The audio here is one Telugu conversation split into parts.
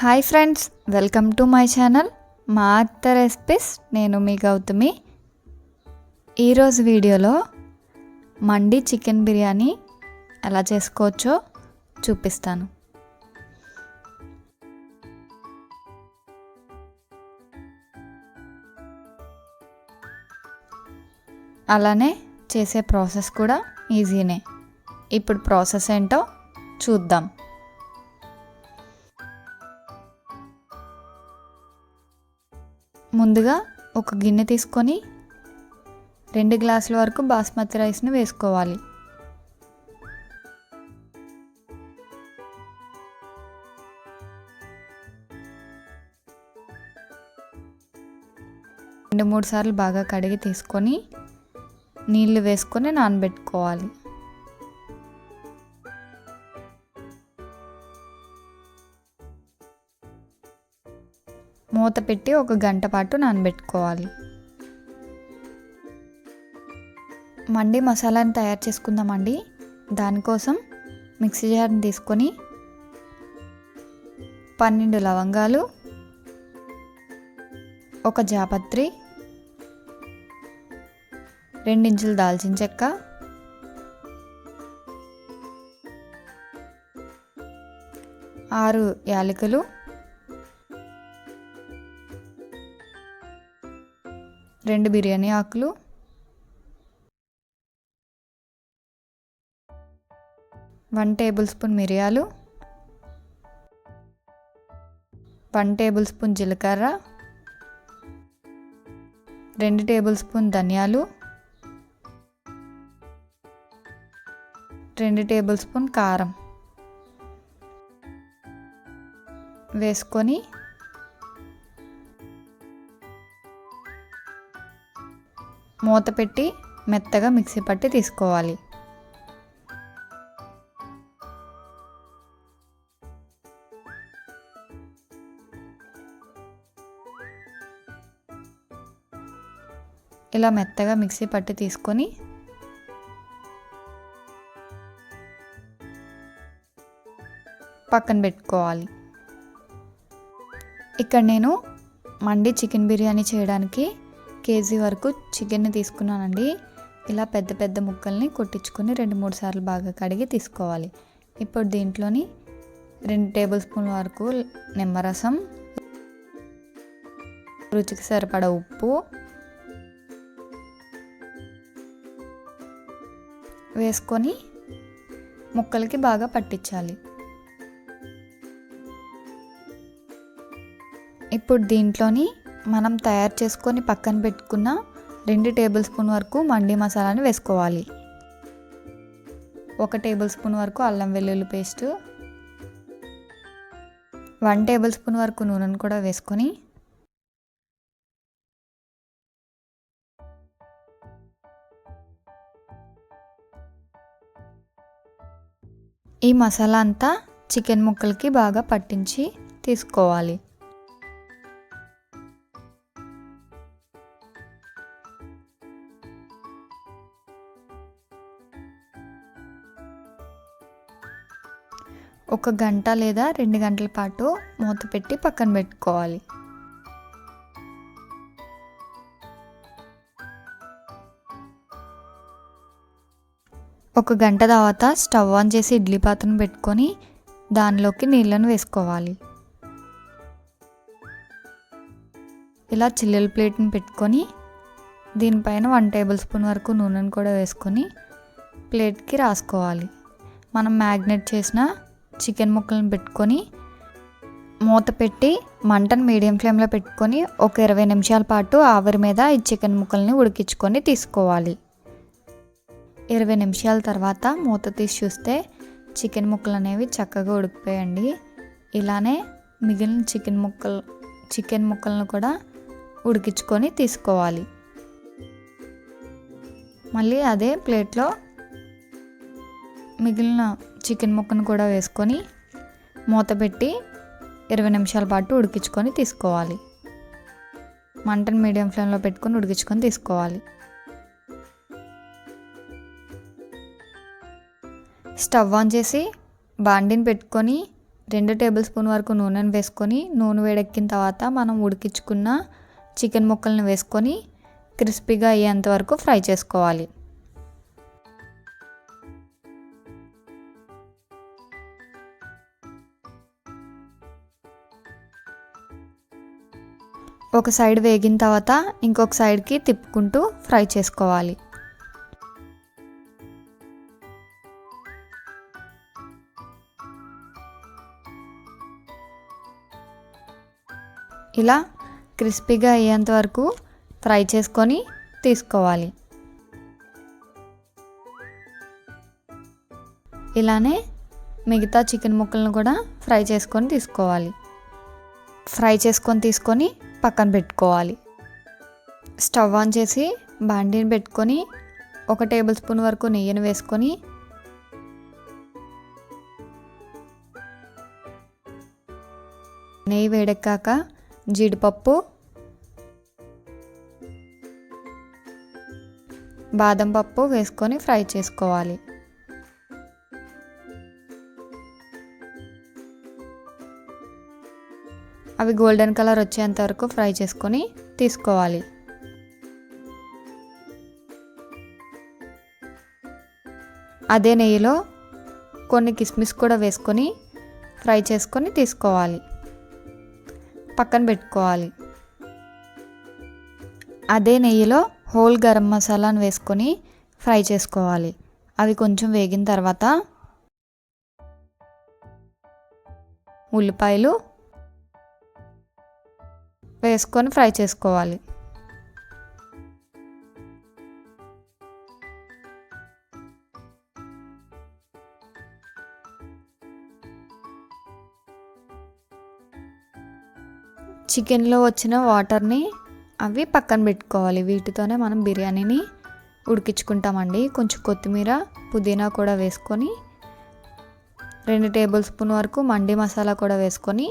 Hi friends welcome to my channel. మా అత్త రెసిపీస్ నేను మీ గౌతమి. ఈరోజు వీడియోలో మండి చికెన్ బిర్యానీ ఎలా చేసుకోవచ్చో చూపిస్తాను. అలానే చేసే ప్రాసెస్ కూడా ఈజీనే. ఇప్పుడు ప్రాసెస్ ఏంటో చూద్దాం. ముందుగా ఒక గిన్నె తీసుకొని రెండు గ్లాసుల వరకు బాస్మతి రైస్ని వేసుకోవాలి. రెండు మూడు సార్లు బాగా కడిగి తీసుకొని నీళ్ళు వేసుకొని నానబెట్టుకోవాలి. మూత పెట్టి ఒక గంట పాటు నానబెట్టుకోవాలి. మండి మసాలాని తయారు చేసుకుందామండి. దానికోసం మిక్సీ జార్ని తీసుకొని పన్నెండు లవంగాలు ఒక జాపత్రి రెండించులు దాల్చిన చెక్క ఆరు యాలకులు రెండు బిర్యానీ ఆకులు. వన్ టేబుల్ స్పూన్ మిరియాలు. వన్ టేబుల్ స్పూన్ జీలకర్ర. రెండు టేబుల్ స్పూన్ ధనియాలు. రెండు టేబుల్ స్పూన్ కారం. వేసుకొని మూత పెట్టి మెత్తగా మిక్సీ పట్టి తీసుకోవాలి. ఇలా మెత్తగా మిక్సీ పట్టి తీసుకొని పక్కన పెట్టుకోవాలి. ఇక్కడ నేను మండి చికెన్ బిర్యానీ చేయడానికి కేజీ వరకు చికెన్ని తీసుకున్నానండి. ఇలా పెద్ద పెద్ద ముక్కల్ని కొట్టించుకొని రెండు మూడు సార్లు బాగా కడిగి తీసుకోవాలి. ఇప్పుడు దీంట్లోని రెండు టేబుల్ స్పూన్ వరకు నిమ్మరసం రుచికి సరిపడ ఉప్పు వేసుకొని ముక్కలకి బాగా పట్టించాలి. ఇప్పుడు దీంట్లోని మనం తయారు చేసుకొని పక్కన పెట్టుకున్న రెండు టేబుల్ స్పూన్ వరకు మండి మసాలాని వేసుకోవాలి. ఒక టేబుల్ స్పూన్ వరకు అల్లం వెల్లుల్లి పేస్ట్. వన్ టేబుల్ స్పూన్ వరకు నూనెను కూడా వేసుకొని ఈ మసాలా అంతా చికెన్ ముక్కలకి బాగా పట్టించి తీసుకోవాలి. ఒక గంట లేదా రెండు గంటల పాటు మూత పెట్టి పక్కన పెట్టుకోవాలి. ఒక గంట తర్వాత స్టవ్ ఆన్ చేసి ఇడ్లీ పాత్రను పెట్టుకొని దానిలోకి నీళ్ళను వేసుకోవాలి. ఇలా చిల్లెల ప్లేట్ని పెట్టుకొని దీనిపైన వన్ టేబుల్ స్పూన్ వరకు నూనెను కూడా వేసుకొని ప్లేట్కి రాసుకోవాలి. మనం మ్యాగ్నెట్ చేసిన చికెన్ ముక్కలను పెట్టుకొని మూత పెట్టి మంటను మీడియం ఫ్లేమ్లో పెట్టుకొని ఒక ఇరవై నిమిషాల పాటు ఆవిరి మీద ఈ చికెన్ ముక్కల్ని ఉడికించుకొని తీసుకోవాలి. ఇరవై నిమిషాల తర్వాత మూత తీసి చూస్తే చికెన్ ముక్కలు అనేవి చక్కగా ఉడికిపోయండి ఇలానే మిగిలిన చికెన్ ముక్కలు చికెన్ ముక్కలను కూడా ఉడికించుకొని తీసుకోవాలి. మళ్ళీ అదే ప్లేట్లో మిగిలిన చికెన్ ముక్కను కూడా వేసుకొని మూత పెట్టి ఇరవై నిమిషాల పాటు ఉడికించుకొని తీసుకోవాలి. మంటను మీడియం ఫ్లేమ్లో పెట్టుకొని ఉడికించుకొని తీసుకోవాలి. స్టవ్ ఆన్ చేసి బాండిని పెట్టుకొని రెండు టేబుల్ స్పూన్ వరకు నూనెను వేసుకొని నూనె వేడెక్కిన తర్వాత మనం ఉడికించుకున్న చికెన్ ముక్కలను వేసుకొని క్రిస్పీగా అయ్యేంత వరకు ఫ్రై చేసుకోవాలి. ఒక సైడ్ వేగిన తర్వాత ఇంకొక సైడ్కి తిప్పుకుంటూ ఫ్రై చేసుకోవాలి. ఇలా క్రిస్పీగా అయ్యేంత వరకు ఫ్రై చేసుకొని తీసుకోవాలి. ఇలానే మిగతా చికెన్ ముక్కలను కూడా ఫ్రై చేసుకొని తీసుకోవాలి. ఫ్రై చేసుకొని తీసుకొని పక్కన పెట్టుకోవాలి. స్టవ్ ఆన్ చేసి బాండీని పెట్టుకొని ఒక టేబుల్ స్పూన్ వరకు నెయ్యిని వేసుకొని నెయ్యి వేడెక్కాక జీడిపప్పు బాదం పప్పు వేసుకొని ఫ్రై చేసుకోవాలి. అవి గోల్డెన్ కలర్ వచ్చేంత వరకు ఫ్రై చేసుకొని తీసుకోవాలి. అదే నెయ్యిలో కొన్ని కిస్మిస్ కూడా వేసుకొని ఫ్రై చేసుకొని తీసుకోవాలి. పక్కన పెట్టుకోవాలి. అదే నెయ్యిలో హోల్ గరం మసాలాను వేసుకొని ఫ్రై చేసుకోవాలి. అవి కొంచెం వేగిన తర్వాత ఉల్లిపాయలు వేసుకొని ఫ్రై చేసుకోవాలి. చికెన్లో వచ్చిన వాటర్ని అవి పక్కన పెట్టుకోవాలి. వీటితోనే మనం బిర్యానీని ఉడికించుకుంటామండి. కొంచెం కొత్తిమీర పుదీనా కూడా వేసుకొని రెండు టేబుల్ స్పూన్ వరకు మండి మసాలా కూడా వేసుకొని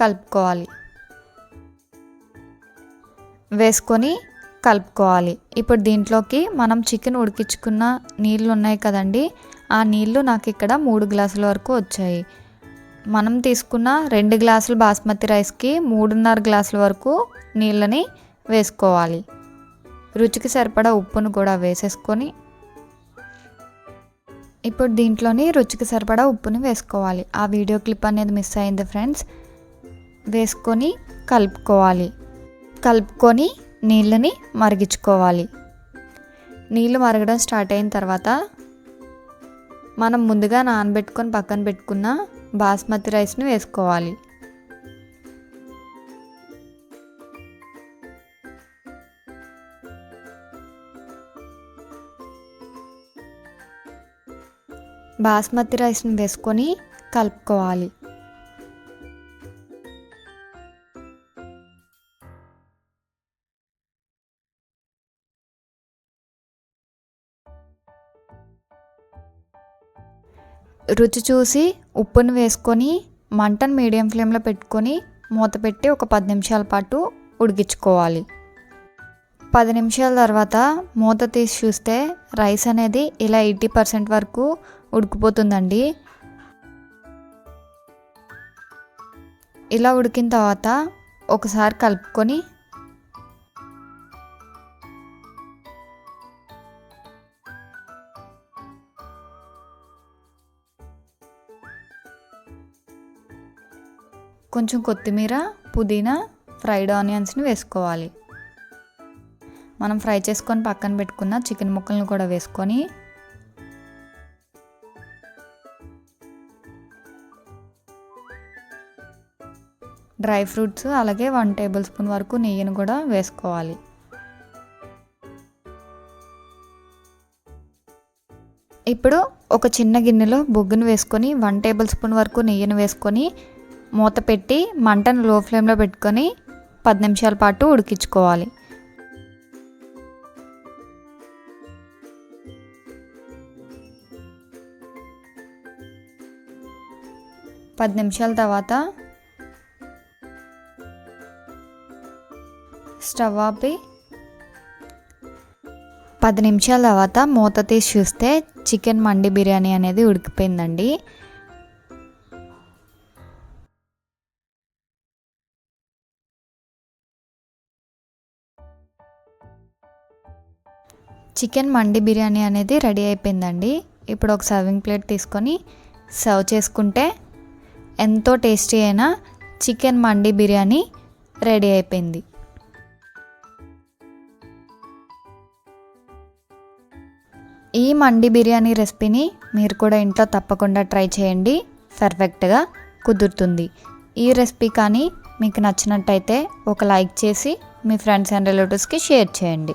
కలుపుకోవాలి. వేసుకొని కలుపుకోవాలి. ఇప్పుడు దీంట్లోకి మనం చికెన్ ఉడికించుకున్న నీళ్ళు ఉన్నాయి కదండి. ఆ నీళ్ళు నాకు ఇక్కడ మూడు గ్లాసుల వరకు వచ్చాయి. మనం తీసుకున్న రెండు గ్లాసులు బాస్మతి రైస్కి మూడున్నర గ్లాసుల వరకు నీళ్ళని వేసుకోవాలి. రుచికి సరిపడా ఉప్పును కూడా వేసేసుకొని ఇప్పుడు దీంట్లోని రుచికి సరిపడా ఉప్పుని వేసుకోవాలి. ఆ వీడియో క్లిప్ అనేది మిస్ అయింది ఫ్రెండ్స్. వేసుకొని కలుపుకోవాలి. కలుపుకొని నీళ్ళని మరిగించుకోవాలి. నీళ్ళు మరగడం స్టార్ట్ అయిన తర్వాత మనం ముందుగా నానబెట్టుకొని పక్కన పెట్టుకున్న బాస్మతి రైస్ని వేసుకోవాలి. బాస్మతి రైస్ని వేసుకొని కలుపుకోవాలి. రుచి చూసి ఉప్పును వేసుకొని మంటను మీడియం ఫ్లేమ్లో పెట్టుకొని మూత పెట్టి ఒక పది నిమిషాల పాటు ఉడికించుకోవాలి. పది నిమిషాల తర్వాత మూత తీసి చూస్తే రైస్ అనేది ఇలా ఎయిటీ పర్సెంట్ వరకు ఉడికిపోతుందండి. ఇలా ఉడికిన తర్వాత ఒకసారి కలుపుకొని కొంచెం కొత్తిమీర పుదీనా ఫ్రైడ్ ఆనియన్స్ని వేసుకోవాలి. మనం ఫ్రై చేసుకొని పక్కన పెట్టుకున్న చికెన్ ముక్కలను కూడా వేసుకొని డ్రై ఫ్రూట్స్ అలాగే వన్ టేబుల్ స్పూన్ వరకు నెయ్యిని కూడా వేసుకోవాలి. ఇప్పుడు ఒక చిన్న గిన్నెలో బొగ్గును వేసుకొని వన్ టేబుల్ స్పూన్ వరకు నెయ్యిని వేసుకొని మూత పెట్టి మంటను లో ఫ్లేమ్లో పెట్టుకొని పది నిమిషాల పాటు ఉడికించుకోవాలి. పది నిమిషాల తర్వాత స్టవ్ ఆపి పది నిమిషాల తర్వాత మూత తీసి చూస్తే చికెన్ మండి బిర్యానీ అనేది ఉడికిపోయిందండి. చికెన్ మండి బిర్యానీ అనేది రెడీ అయిపోయిందండి. ఇప్పుడు ఒక సర్వింగ్ ప్లేట్ తీసుకొని సర్వ్ చేసుకుంటే ఎంతో టేస్టీ అయిన చికెన్ మండి బిర్యానీ రెడీ అయిపోయింది. ఈ మండి బిర్యానీ రెసిపీని మీరు కూడా ఇంట్లో తప్పకుండా ట్రై చేయండి. పర్ఫెక్ట్గా కుదురుతుంది. ఈ రెసిపీ కానీ మీకు నచ్చినట్టయితే ఒక లైక్ చేసి మీ ఫ్రెండ్స్ అండ్ రిలేటివ్స్కి షేర్ చేయండి.